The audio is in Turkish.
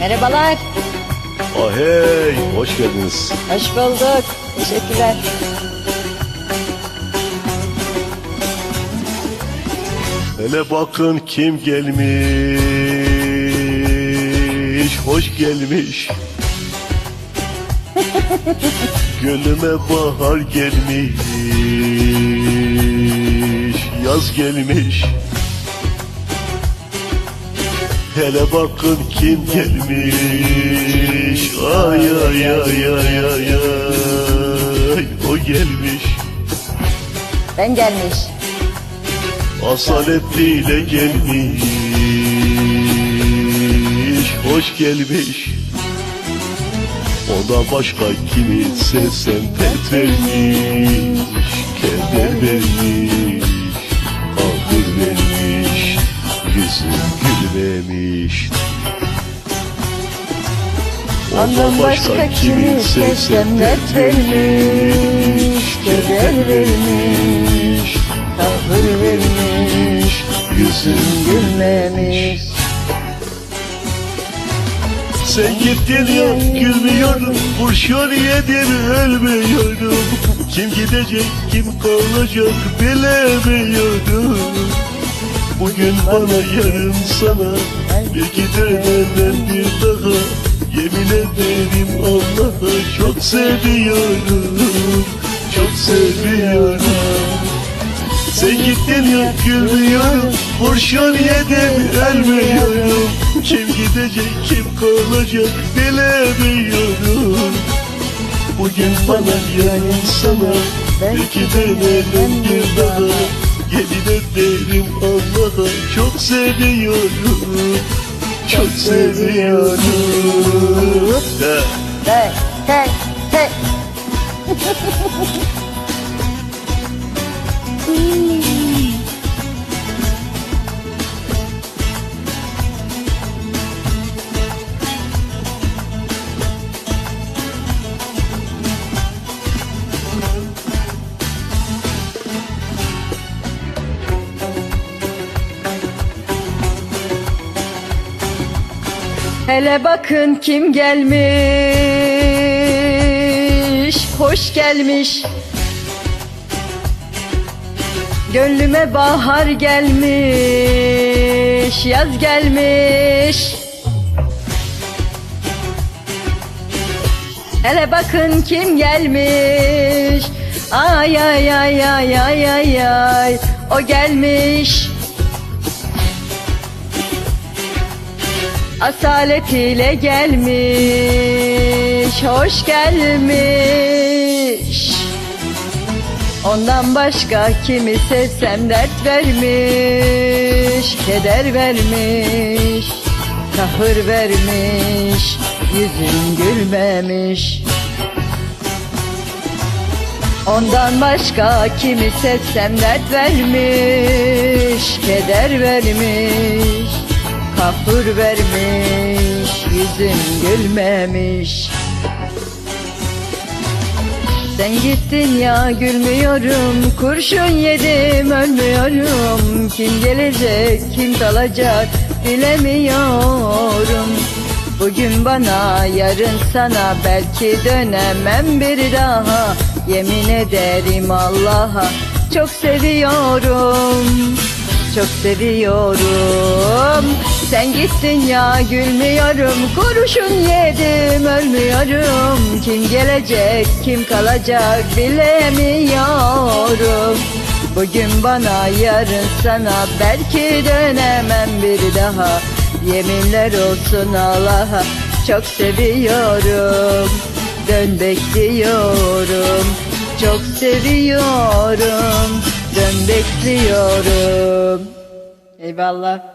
Merhabalar. Ah hey, hoş geldiniz. Hoş bulduk. Teşekkürler. Hele bakın kim gelmiş, hoş gelmiş. Gönlüme bahar gelmiş, yaz gelmiş. Hele bakın kim gelmiş, ay ay ay ay ay ay, o gelmiş. Ben gelmiş. Asaletiyle gelmiş. Hoş gelmiş. Ona başka kimi sevsem dert vermiş Keder vermiş gülmemiş Ondan başka kimi sevsem dert vermiş, keder vermiş, kahır vermiş, Yüzüm gülmemiş. Sen gittin ya gülmüyorum Kurşun yedim ölmüyorum Kim gidecek kim kalacak bilemiyorum Bugün bana yarın sana Belki dönemem bir daha. Yemin ederim Allah'a çok seviyorum Çok seviyorum. Sen gittin ya gülmüyorum Kurşun yedim ölmüyorum. Kim gidecek kim kalacak bilemiyorum. Bugün bana yarın sana Belki dönerim bir daha Yemin ederim Allah'a çok seviyorum Çok seviyorum. Hey, hey, hey. Hele bakın kim gelmiş, hoş gelmiş. Gönlüme bahar gelmiş, yaz gelmiş. Hele bakın kim gelmiş. Ay ay ay ay ay ay ay. O gelmiş. Asaletiyle gelmiş, hoş gelmiş. Ondan başka kimi sevsem dert vermiş, keder vermiş, kahır vermiş, yüzüm gülmemiş. Ondan başka kimi sevsem dert vermiş, keder vermiş, kahır vermiş, yüzüm gülmemiş. Sen gittin ya gülmüyorum, kurşun yedim ölmüyorum. Kim gelecek, kim kalacak bilemiyorum. Bugün bana, yarın sana belki dönemem bir daha. Yemin ederim Allah'a çok seviyorum. Çok seviyorum Sen gittin ya gülmüyorum. Kurşun yedim ölmüyorum. Kim gelecek kim kalacak bilemiyorum. Bugün bana yarın sana. Belki dönemem bir daha. Yeminler olsun Allah'a. Çok seviyorum. Dön bekliyorum. Çok seviyorum. Dön bekliyorum. Eyvallah